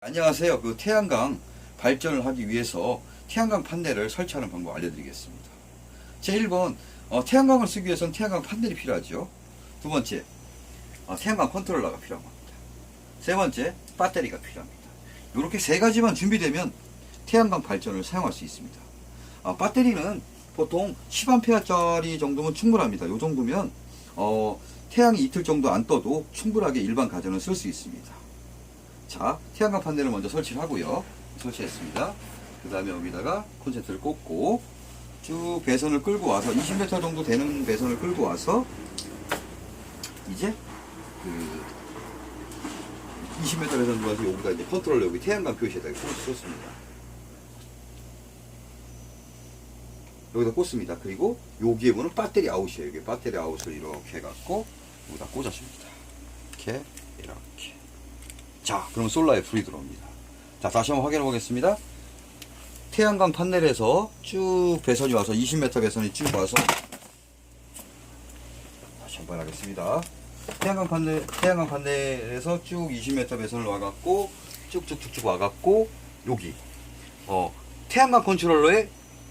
안녕하세요. 그 태양광 발전을 하기 위해서 태양광 판넬을 설치하는 방법 알려드리겠습니다. 제 1번 어, 태양광을 쓰기 위해서는 태양광 판넬이 필요하죠. 두 번째 어, 태양광 컨트롤러가 필요합니다. 세 번째 배터리가 필요합니다. 이렇게 세 가지만 준비되면 태양광 발전을 사용할 수 있습니다. 아, 배터리는 보통 10A짜리 정도면 충분합니다. 이 정도면 어, 태양이 이틀 정도 안 떠도 충분하게 일반 가전을 쓸 수 있습니다. 자, 태양광 판넬을 먼저 설치를 하고요. 설치했습니다. 그 다음에 여기다가 콘센트를 꽂고 쭉 배선을 끌고 와서 20m 정도 되는 배선을 끌고 와서 이제 그 20m 배선 들어와서 여기다 이제 컨트롤 여기 태양광 표시에다 꽂습니다. 여기다 꽂습니다. 그리고 여기에 보면 배터리 아웃이에요. 여기 배터리 아웃을 이렇게 해갖고 여기다 꽂아줍니다. 이렇게 이렇게. 자, 그러면 솔라에 불이 들어옵니다. 자, 다시 한번 확인해 보겠습니다. 태양광 판넬에서 쭉 배선이 와서 20m 배선이 쭉 와서 다시 한번 하겠습니다. 태양광 판넬, 태양광 판넬에서 쭉 20m 배선을 와갖고 쭉쭉쭉쭉 와갖고 여기 어 태양광 컨트롤러에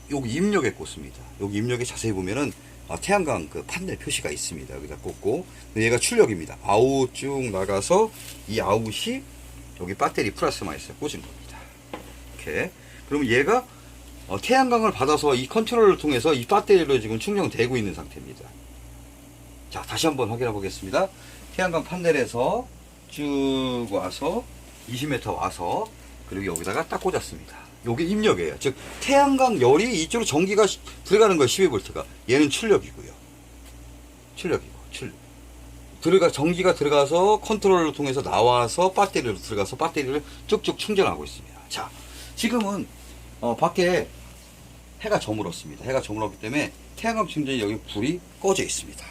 여기 입력에 꽂습니다. 여기 입력에 자세히 보면은 아, 태양광 그 판넬 표시가 있습니다. 여기다 꽂고 얘가 출력입니다. 아웃 쭉 나가서 이 아웃이 여기 배터리 플러스 마이너스에 꽂은 겁니다. 이렇게 그러면 얘가 어, 태양광을 받아서 이 컨트롤러를 통해서 이 배터리로 지금 충전되고 있는 상태입니다. 자 다시 한번 확인해 보겠습니다. 태양광 판넬에서 쭉 와서 20m 와서 그리고 여기다가 딱 꽂았습니다. 요게 입력이에요. 즉 태양광 열이 이쪽으로 전기가 시- 들어가는 거예요. 12V가. 얘는 출력이고요. 출력이고 출력. 들어가 전기가 들어가서 컨트롤을 통해서 나와서 배터리로 들어가서 배터리를 쭉쭉 충전하고 있습니다. 자, 지금은 어, 밖에 해가 저물었습니다. 해가 저물었기 때문에 태양광 충전이 여기 불이 꺼져 있습니다.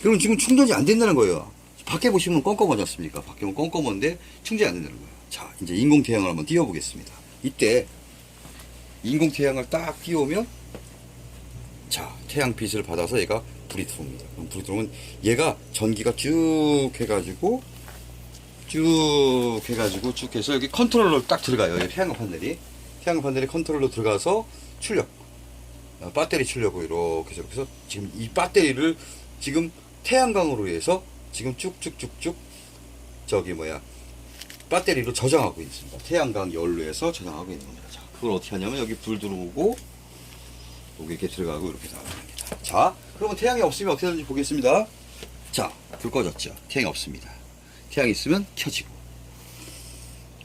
그러면 지금 충전이 안 된다는 거예요. 밖에 보시면 껌껌하지 않습니까? 밖에 보면 껌껌한데 충전이 안 된다는 거예요. 자, 이제 인공 태양을 한번 띄워보겠습니다. 이때 인공 태양을 딱 띄우면 자, 태양빛을 받아서 얘가 불이 들어옵니다. 그럼 불이 들어오면 얘가 전기가 쭉 해가지고 쭉 해가지고 쭉 해서 여기 컨트롤러 딱 들어가요. 태양광 판넬이. 태양광 판넬이 컨트롤러 들어가서 출력. 어, 배터리 출력을 이렇게 해서 지금 이 배터리를 지금 태양광으로 해서 지금 쭉쭉쭉쭉 저기 뭐야 배터리로 저장하고 있습니다. 태양광 해서 저장하고 있는 겁니다. 자, 그걸 어떻게 하냐면 여기 불 들어오고 여기 이렇게 들어가고 이렇게 나갑니다. 자, 그러면 태양이 없으면 어떻게 되는지 보겠습니다. 자, 불 꺼졌죠. 태양이 없습니다. 태양이 있으면 켜지고.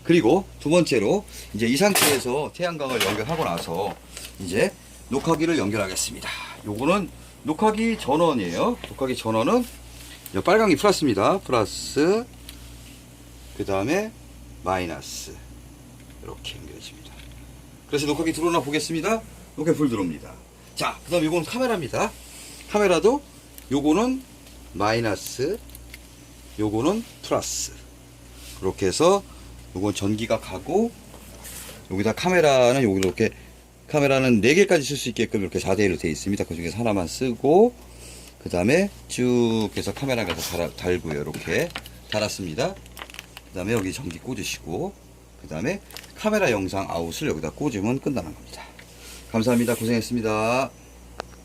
그리고 두 번째로 이제 이 상태에서 태양광을 연결하고 나서 이제 녹화기를 연결하겠습니다. 요거는 녹화기 전원이에요. 녹화기 전원은 이 빨강이 플러스입니다. 플러스 그 다음에 마이너스 이렇게 연결해집니다. 그래서 녹화기 들어오나 보겠습니다. 이렇게 불 들어옵니다. 자, 그 다음 이거는 카메라입니다. 카메라도 요거는 마이너스 요거는 플러스 그렇게 해서 요건 전기가 가고 여기다 카메라는 여기 이렇게 카메라는 4개까지 쓸 수 있게끔 이렇게 4대1로 되어 있습니다. 그 중에서 하나만 쓰고 그 다음에 쭉 해서 카메라가 달, 달고요. 이렇게 달았습니다. 그 다음에 여기 전기 꽂으시고 그 다음에 카메라 영상 아웃을 여기다 꽂으면 끝나는 겁니다. 감사합니다. 고생했습니다.